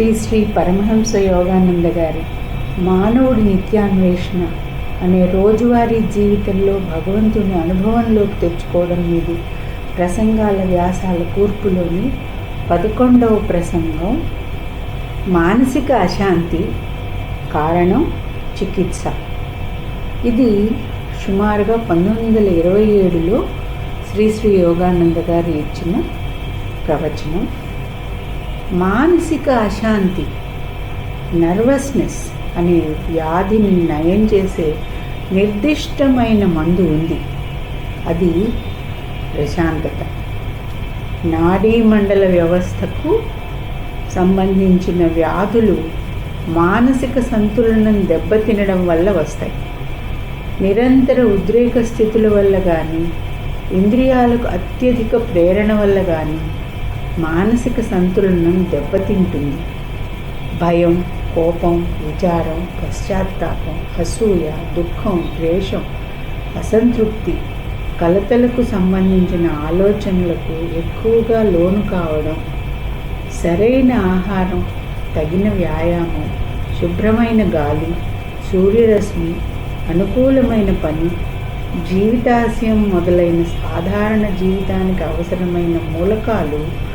శ్రీ శ్రీ పరమహంస యోగానంద గారి మానవుడి నిత్యాన్వేషణ అనే రోజువారీ జీవితంలో భగవంతుని అనుభవంలోకి తెచ్చుకోవడం మీది ప్రసంగాల వ్యాసాల కూర్పులోని పదకొండవ ప్రసంగం. మానసిక అశాంతి కారణం చికిత్స. ఇది సుమారుగా పంతొమ్మిది వందల ఇరవై ఏడులో శ్రీ శ్రీ యోగానంద గారు ఇచ్చిన ప్రవచనం. మానసిక అశాంతి నర్వస్నెస్ అనే వ్యాధిని నయం చేసే నిర్దిష్టమైన మందు ఉంది. అది ప్రశాంతత. నాడీ మండల వ్యవస్థకు సంబంధించిన వ్యాధులు మానసిక సంతులనం దెబ్బతినడం వల్ల వస్తాయి. నిరంతర ఉద్రేక స్థితుల వల్ల కానీ ఇంద్రియాలకు అత్యధిక ప్రేరణ వల్ల కానీ మానసిక సంతులనం దెబ్బతింటుంది. భయం కోపం విచారం పశ్చాత్తాపం అసూయ దుఃఖం ద్వేషం అసంతృప్తి కలతలకు సంబంధించిన ఆలోచనలకు ఎక్కువగా లోను కావడం సరైన ఆహారం తగిన వ్యాయామం శుభ్రమైన గాలి సూర్యరశ్మి అనుకూలమైన పని జీవితాశయం మొదలైన సాధారణ జీవితానికి అవసరమైన మూలకాలు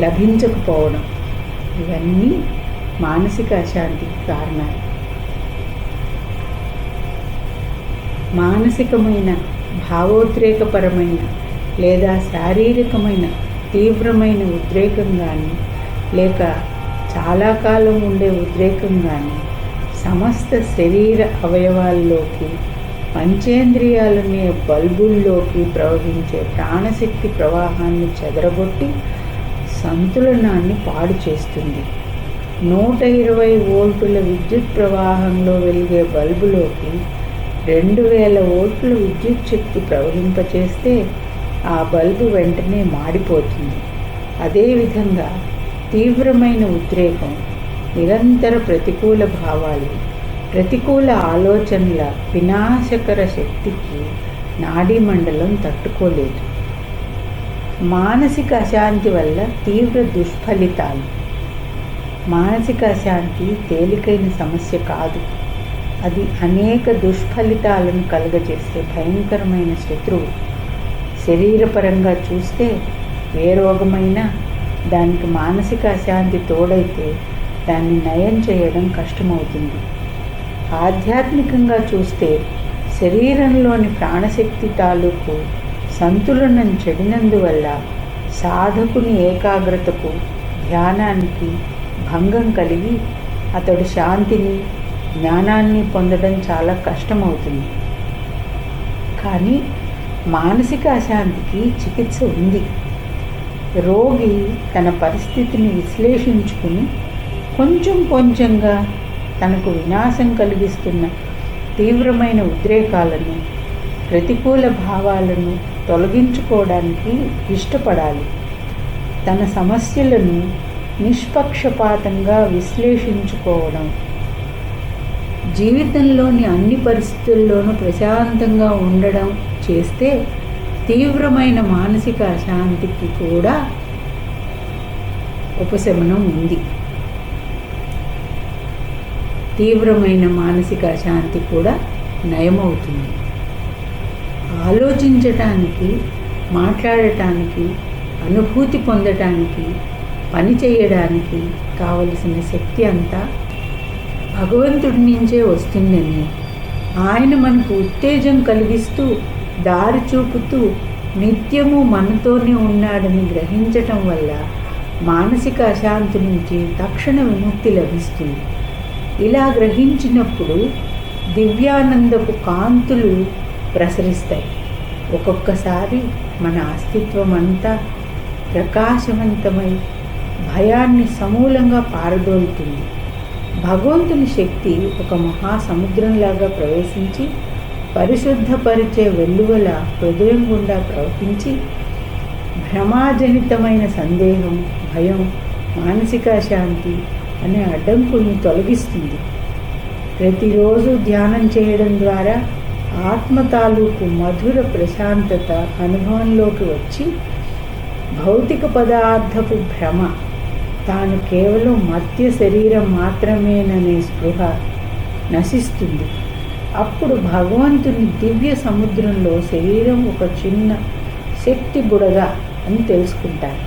లభించకపోవడం. ఇవన్నీ మానసిక అశాంతికి కారణాలు. మానసికమైన భావోద్రేకపరమైన లేదా శారీరకమైన తీవ్రమైన ఉద్రేకం కానీ లేక చాలా కాలం ఉండే ఉద్రేకం కానీ సమస్త శరీర అవయవాల్లోకి పంచేంద్రియాలనే బల్బుల్లోకి ప్రవహించే ప్రాణశక్తి ప్రవాహాన్ని చెదరగొట్టి సంతులనాన్ని పాడు చేస్తుంది. నూట ఇరవై వోల్టుల విద్యుత్ ప్రవాహంలో వెలిగే బల్బులోకి రెండు వేల వోల్ట్ల విద్యుత్ శక్తి ప్రవహింపచేస్తే ఆ బల్బు వెంటనే మాడిపోతుంది. అదేవిధంగా తీవ్రమైన ఉద్రేకం నిరంతర ప్రతికూల భావాలు ప్రతికూల ఆలోచనల వినాశకర శక్తికి నాడీ మండలం తట్టుకోలేదు. మానసిక అశాంతి వల్ల తీవ్ర దుష్ఫలితాలు. మానసిక అశాంతి తేలికైన సమస్య కాదు. అది అనేక దుష్ఫలితాలను కలుగజేసే భయంకరమైన శత్రువు. శరీరపరంగా చూస్తే ఏ రోగమైనా దానికి మానసిక అశాంతి తోడైతే దాన్ని నయం చేయడం కష్టమవుతుంది. ఆధ్యాత్మికంగా చూస్తే శరీరంలోని ప్రాణశక్తి తాలూకు సంతులనం చెడినందువల్ల సాధకుని ఏకాగ్రతకు ధ్యానానికి భంగం కలిగి అతడు శాంతిని జ్ఞానాన్ని పొందడం చాలా కష్టమవుతుంది. కానీ మానసిక అశాంతికి చికిత్స ఉంది. రోగి తన పరిస్థితిని విశ్లేషించుకుని కొంచెం కొంచెంగా తనకు వినాశం కలిగిస్తున్న తీవ్రమైన ఉద్రేకాలను ప్రతికూల భావాలను తొలగించుకోవడానికి ఇష్టపడాలి. తన సమస్యలను నిష్పక్షపాతంగా విశ్లేషించుకోవడం. జీవితంలోని అన్ని పరిస్థితుల్లోనూ ప్రశాంతంగా ఉండడం చేస్తే తీవ్రమైన మానసిక అశాంతికి కూడా ఉపశమనం ఉంది. తీవ్రమైన మానసిక అశాంతి కూడా నయమవుతుంది. ఆలోచించటానికి మాట్లాడటానికి అనుభూతి పొందటానికి పని చేయడానికి కావలసిన శక్తి అంతా భగవంతుడి నుంచే వస్తుందని ఆయన మనకు ఉత్తేజం కలిగిస్తూ దారి చూపుతూ నిత్యము మనతోనే ఉన్నాడని గ్రహించటం వల్ల మానసిక అశాంతి నుంచి తక్షణ విముక్తి లభిస్తుంది. ఇలా గ్రహించినప్పుడు దివ్యానందపు కాంతులు ప్రసరిస్తాయి. ఒక్కొక్కసారి మన అస్తిత్వం అంతా ప్రకాశవంతమై భయాన్ని సమూలంగా పారదోలుతుంది. భగవంతుని శక్తి ఒక మహాసముద్రంలాగా ప్రవేశించి పరిశుద్ధపరిచే వెల్లువల హృదయం గుండా ప్రవహించి భ్రమాజనితమైన సందేహం భయం మానసిక శాంతి అనే అడ్డంకుల్ని తొలగిస్తుంది. ప్రతిరోజు ధ్యానం చేయడం ద్వారా ఆత్మ తాలూకు మధుర ప్రశాంతత అనుభవంలోకి వచ్చి భౌతిక పదార్థపు భ్రమ తాను కేవలం మత్య శరీరం మాత్రమేననే స్పృహ నశిస్తుంది. అప్పుడు భగవంతుని దివ్య సముద్రంలో శరీరం ఒక చిన్న శక్తి బుడగ అని తెలుసుకుంటారు.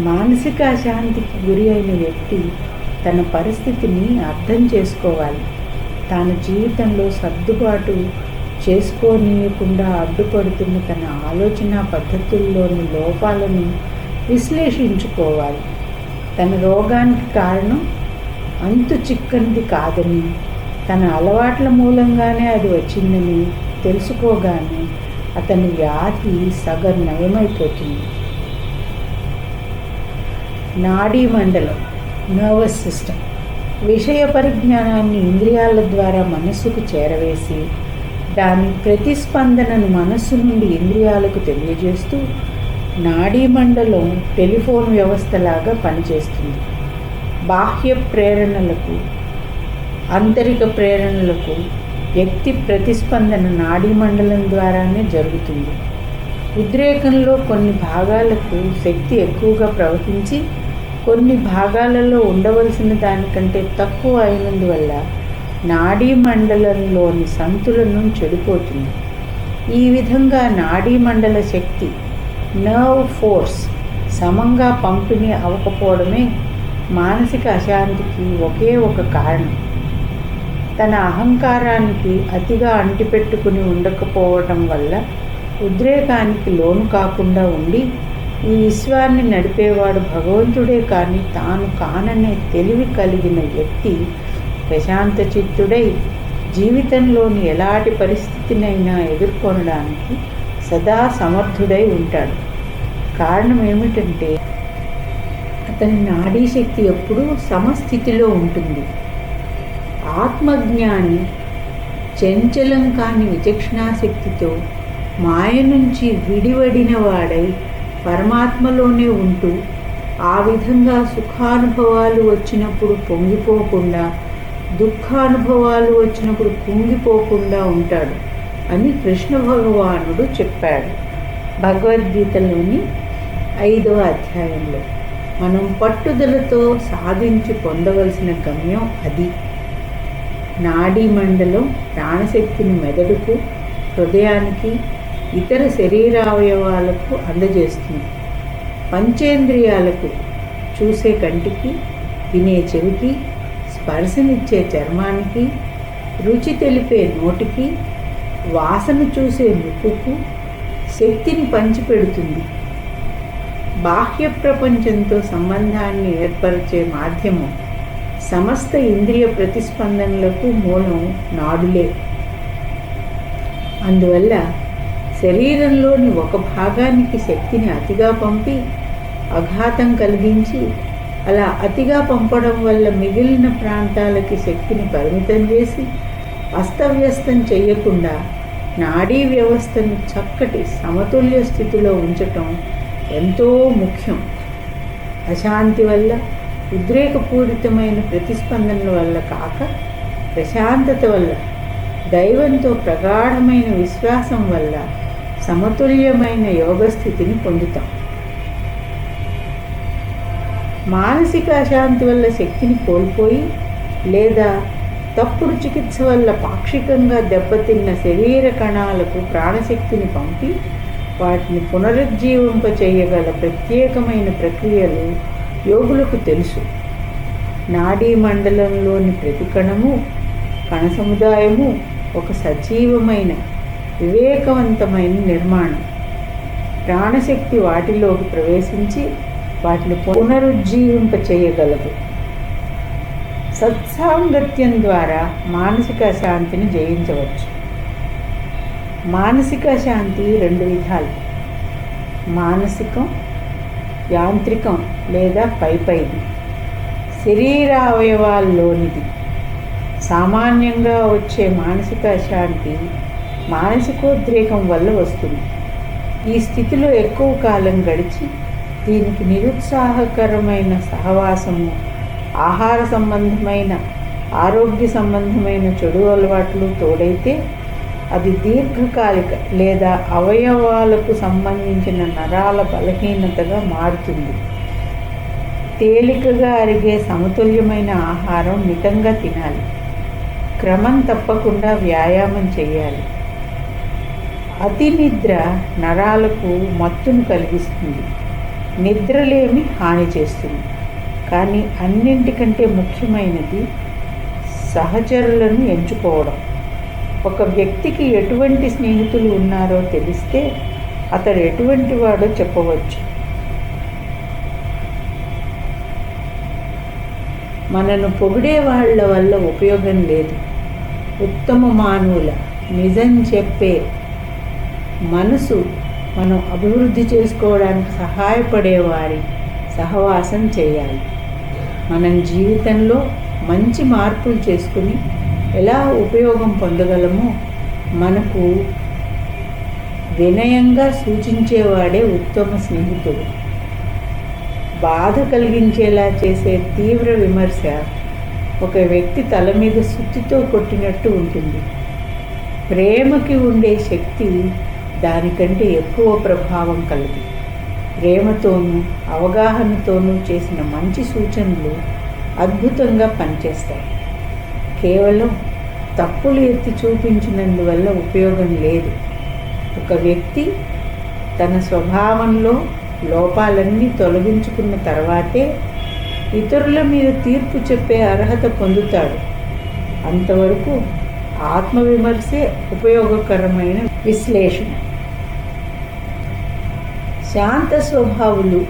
మానసిక అశాంతికి గురి అయిన వ్యక్తి తన పరిస్థితిని అర్థం చేసుకోవాలి. తాను జీవితంలో సర్దుబాటు చేసుకోనీయకుండా అడ్డుపడుతున్న తన ఆలోచన పద్ధతుల్లోని లోపాలను విశ్లేషించుకోవాలి. తన రోగానికి కారణం అంతు చిక్కనిది కాదని తన అలవాట్ల మూలంగానే అది వచ్చిందని తెలుసుకోగానే అతని వ్యాధి సగం నయమైపోతుంది నాడీ మండలం నర్వస్ సిస్టమ్. విషయ పరిజ్ఞానాన్ని ఇంద్రియాల ద్వారా మనస్సుకు చేరవేసి దాని ప్రతిస్పందనను మనస్సు నుండి ఇంద్రియాలకు తెలియజేస్తూ నాడీ మండలం టెలిఫోన్ వ్యవస్థలాగా పనిచేస్తుంది. బాహ్య ప్రేరణలకు ఆంతరిక ప్రేరణలకు వ్యక్తి ప్రతిస్పందన నాడీ మండలం ద్వారానే జరుగుతుంది. ఉద్రేకంలో కొన్ని భాగాలకు శక్తి ఎక్కువగా ప్రవహించి కొన్ని భాగాలలో ఉండవలసిన దానికంటే తక్కువ అయినందువల్ల నాడీ మండలంలోని సంతులనం చెడిపోతుంది. ఈ విధంగా నాడీ మండల శక్తి నర్వ్ ఫోర్స్ సమంగా పంపిణీ అవ్వకపోవడమే మానసిక అశాంతికి ఒకే ఒక కారణం. తన అహంకారానికి అతిగా అంటిపెట్టుకుని ఉండకపోవటం వల్ల ఉద్రేకానికి లోను కాకుండా ఉండి ఈ విశ్వాన్ని నడిపేవాడు భగవంతుడే కానీ తాను కాననే తెలివి కలిగిన వ్యక్తి ప్రశాంత చిత్తుడై జీవితంలోని ఎలాంటి పరిస్థితినైనా ఎదుర్కొనడానికి సదా సమర్థుడై ఉంటాడు. కారణం ఏమిటంటే అతని నాడీ శక్తి ఎప్పుడూ సమస్థితిలో ఉంటుంది. ఆత్మజ్ఞాని చంచలం కాని విచక్షణాశక్తితో మాయ నుంచి విడివడిన వాడై పరమాత్మలోనే ఉంటూ ఆ విధంగా సుఖానుభవాలు వచ్చినప్పుడు పొంగిపోకుండా దుఃఖానుభవాలు వచ్చినప్పుడు కుంగిపోకుండా ఉంటాడు అని కృష్ణ భగవానుడు చెప్పాడు. భగవద్గీతలోని ఐదవ అధ్యాయంలో మనం పట్టుదలతో సాధించి పొందవలసిన గమ్యం అది. నాడీ మండలం ప్రాణశక్తిని మెదడుకు హృదయానికి ఇతర శరీరావయవాలకు అందజేస్తుంది. పంచేంద్రియాలకు చూసే కంటికి వినే చెవికి స్పర్శనిచ్చే చర్మానికి రుచి తెలిపే నోటికి వాసన చూసే ముక్కుకు శక్తిని పంచిపెడుతుంది. బాహ్య ప్రపంచంతో సంబంధాన్ని ఏర్పరిచే మాధ్యమం సమస్త ఇంద్రియ ప్రతిస్పందనలకు మూలం నాడులే. అందువల్ల శరీరంలోని ఒక భాగానికి శక్తిని అతిగా పంపి అఘాతం కలిగించి అలా అతిగా పంపడం వల్ల మిగిలిన ప్రాంతాలకి శక్తిని పరిమితం చేసి అస్తవ్యస్తం చేయకుండా నాడీ వ్యవస్థను చక్కటి సమతుల్య స్థితిలో ఉంచటం ఎంతో ముఖ్యం. అశాంతి వల్ల ఉద్రేకపూరితమైన ప్రతిస్పందనల వల్ల కాక ప్రశాంతత వల్ల దైవంతో ప్రగాఢమైన విశ్వాసం వల్ల సమతుల్యమైన యోగస్థితిని పొందుతాం. మానసిక అశాంతి వల్ల శక్తిని కోల్పోయి లేదా తప్పుడు చికిత్స వల్ల పాక్షికంగా దెబ్బతిన్న శరీర కణాలకు ప్రాణశక్తిని పంపి వాటిని పునరుజ్జీవింప చేయగల ప్రత్యేకమైన ప్రక్రియలు యోగులకు తెలుసు. నాడీ మండలంలోని ప్రతి కణము కణ సముదాయము ఒక సజీవమైన వివేకవంతమైన నిర్మాణం. ప్రాణశక్తి వాటిలోకి ప్రవేశించి వాటిని పునరుజ్జీవింప చేయగలదు. సత్సాంగత్యం ద్వారా మానసిక శాంతిని జయించవచ్చు. మానసిక శాంతి రెండు విధాలు. మానసికం యాంత్రికం లేదా పైపైది. శరీరావయవాల్లోనిది. సామాన్యంగా వచ్చే మానసిక శాంతి మానసికోద్రేకం వల్ల వస్తుంది. ఈ స్థితిలో ఎక్కువ కాలం గడిచి దీనికి నిరుత్సాహకరమైన సహవాసము ఆహార సంబంధమైన ఆరోగ్య సంబంధమైన చెడు అలవాట్లు తోడైతే అది దీర్ఘకాలిక లేదా అవయవాలకు సంబంధించిన నరాల బలహీనతగా మారుతుంది. తేలికగా అరిగే సమతుల్యమైన ఆహారం మితంగా తినాలి. క్రమం తప్పకుండా వ్యాయామం చేయాలి. అతి నిద్ర నరాలకు మత్తును కలిగిస్తుంది. నిద్రలేమి హాని చేస్తుంది. కానీ అన్నింటికంటే ముఖ్యమైనది సహచరులను ఎంచుకోవడం. ఒక వ్యక్తికి ఎటువంటి స్నేహితులు ఉన్నారో తెలిస్తే అతడు ఎటువంటి వాడో చెప్పవచ్చు. మనను పొగిడే వాళ్ళ వల్ల ఉపయోగం లేదు. ఉత్తమ మానవుల నిజం చెప్పే మనసు మనం అభివృద్ధి చేసుకోవడానికి సహాయపడేవారి సహవాసం చేయాలి. మనం జీవితంలో మంచి మార్పులు చేసుకుని ఎలా ఉపయోగం పొందగలమో మనకు వినయంగా సూచించేవాడే ఉత్తమ స్నేహితుడు. బాధ కలిగించేలా చేసే తీవ్ర విమర్శ ఒక వ్యక్తి తల మీద సుత్తితో కొట్టినట్టు ఉంటుంది. ప్రేమకి ఉండే శక్తి దానికంటే ఎక్కువ ప్రభావం కలదు. ప్రేమతోనూ అవగాహనతోనూ చేసిన మంచి సూచనలు అద్భుతంగా పనిచేస్తాయి. కేవలం తప్పులు ఎత్తి చూపించినందువల్ల ఉపయోగం లేదు. ఒక వ్యక్తి తన స్వభావంలో లోపాలన్నీ తొలగించుకున్న తర్వాతే ఇతరుల మీద తీర్పు చెప్పే అర్హత పొందుతాడు. అంతవరకు ఆత్మవిమర్శే ఉపయోగకరమైన విశ్లేషణ. శాంత స్వభావులు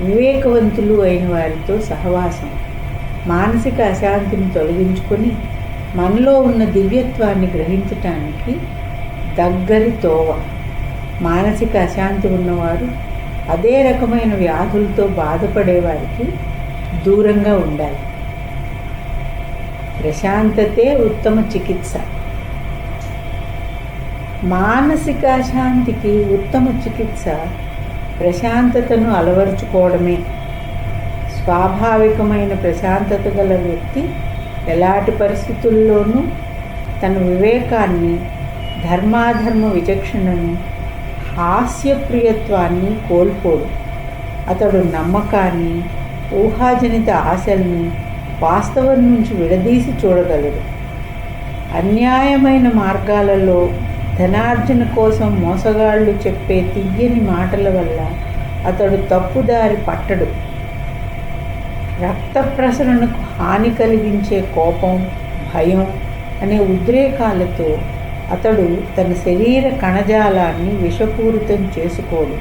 వివేకవంతులు అయిన వారితో సహవాసం. మానసిక అశాంతిని తొలగించుకొని మనలో ఉన్న దివ్యత్వాన్ని గ్రహించటానికి దగ్గరి తోవ. మానసిక అశాంతి ఉన్నవారు అదే రకమైన వ్యాధులతో బాధపడేవారికి దూరంగా ఉండాలి. ప్రశాంతతే ఉత్తమ చికిత్స. మానసిక అశాంతికి ఉత్తమ చికిత్స ప్రశాంతతను అలవరుచుకోవడమే. స్వాభావికమైన ప్రశాంతత గల వ్యక్తి ఎలాంటి పరిస్థితుల్లోనూ తన వివేకాన్ని ధర్మాధర్మ విచక్షణను హాస్యప్రియత్వాన్ని కోల్పోడు. అతడు నమ్మకాన్ని ఊహాజనిత ఆశల్ని వాస్తవం నుంచి విడదీసి చూడగలడు. అన్యాయమైన మార్గాలలో ధనార్జన కోసం మోసగాళ్ళు చెప్పే తియ్యని మాటల వల్ల అతడు తప్పుదారి పట్టడు. రక్త ప్రసరణకు హాని కలిగించే కోపం భయం అనే ఉద్రేకాలతో అతడు తన శరీర కణజాలాన్ని విషపూరితం చేసుకోడు.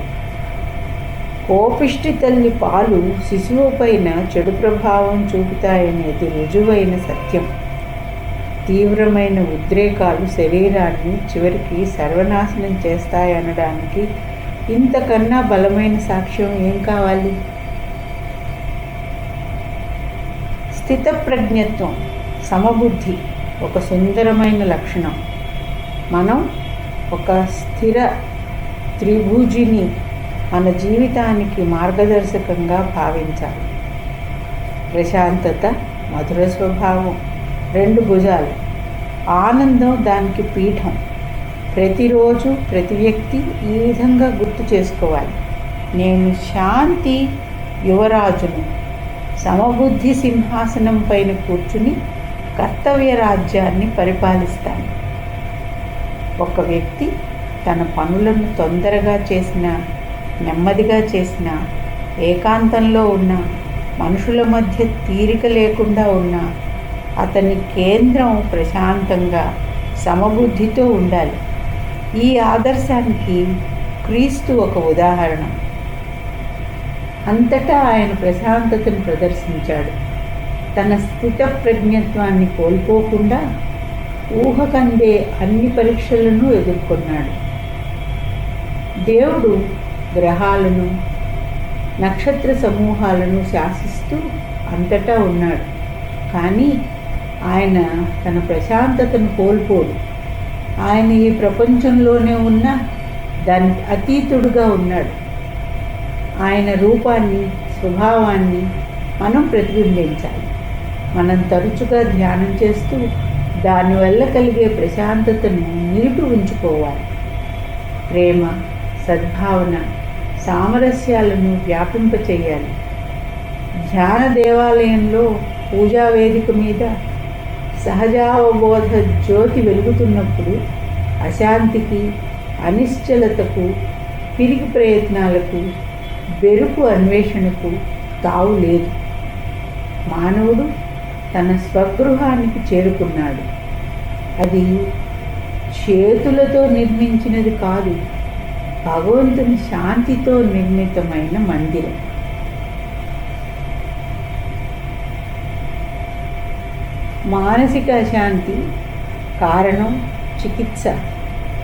కోపిష్టి తల్లి పాలు శిశువుపైన చెడు ప్రభావం చూపుతాయనేది రుజువైన సత్యం. తీవ్రమైన ఉద్రేకాలు శరీరాన్ని చివరికి సర్వనాశనం చేస్తాయనడానికి ఇంతకన్నా బలమైన సాక్ష్యం ఏం కావాలి? స్థితప్రజ్ఞత్వం సమబుద్ధి ఒక సుందరమైన లక్షణం. మనం ఒక స్థిర త్రిభుజిని మన జీవితానికి మార్గదర్శకంగా భావించాలి. ప్రశాంతత మధుర స్వభావం రెండు భుజాలు. ఆనందం దానికి పీఠం. ప్రతిరోజు ప్రతి వ్యక్తి ఈ విధంగా గుర్తు చేసుకోవాలి. నేను శాంతి యువరాజును. సమబుద్ధి సింహాసనం పైన కూర్చుని కర్తవ్య రాజ్యాన్ని పరిపాలిస్తాను. ఒక వ్యక్తి తన పనులను తొందరగా చేసిన నెమ్మదిగా చేసిన ఏకాంతంలో ఉన్న మనుషుల మధ్య తీరిక లేకుండా ఉన్న అతని కేంద్రం ప్రశాంతంగా సమబుద్ధితో ఉండాలి. ఈ ఆదర్శానికి క్రీస్తు ఒక ఉదాహరణ. అంతటా ఆయన ప్రశాంతతను ప్రదర్శించాడు. తన స్థిత ప్రజ్ఞత్వాన్ని కోల్పోకుండా ఊహకందే అన్ని పరీక్షలను ఎదుర్కొన్నాడు. దేవుడు గ్రహాలను నక్షత్ర సమూహాలను శాసిస్తూ అంతటా ఉన్నాడు. కానీ ఆయన తన ప్రశాంతతను కోల్పోడు. ఆయన ఈ ప్రపంచంలోనే ఉన్న దాని అతీతుడుగా ఉన్నాడు. ఆయన రూపాన్ని స్వభావాన్ని మనం ప్రతిబింబించాలి. మనం తరచుగా ధ్యానం చేస్తూ దానివల్ల కలిగే ప్రశాంతతను నిలిపి ఉంచుకోవాలి. ప్రేమ సద్భావన సామరస్యాలను వ్యాపింపచేయాలి. ధ్యాన దేవాలయంలో పూజా వేదిక మీద సహజావబోధ జ్యోతి వెలుగుతున్నప్పుడు అశాంతికి అనిశ్చలతకు తిరిగి ప్రయత్నాలకు బెరుకు అన్వేషణకు తావు లేదు. మానవుడు తన స్వగృహానికి చేరుకున్నాడు. అది చేతులతో నిర్మించినది కాదు భగవంతుని శాంతితో నిర్మితమైన మందిరం. మానసిక అశాంతి కారణం చికిత్స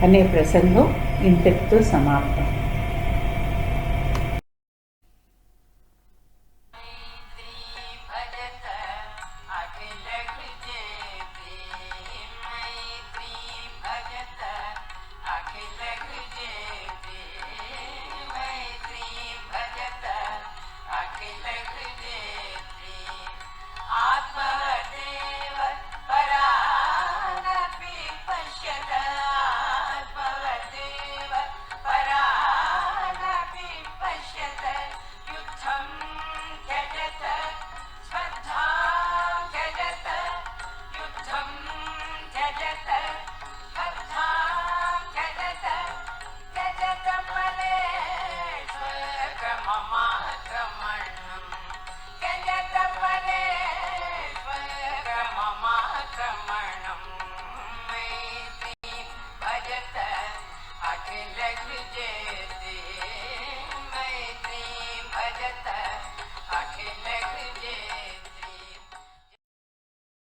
అనే ప్రసంగం ఇంతటితో సమాప్తం.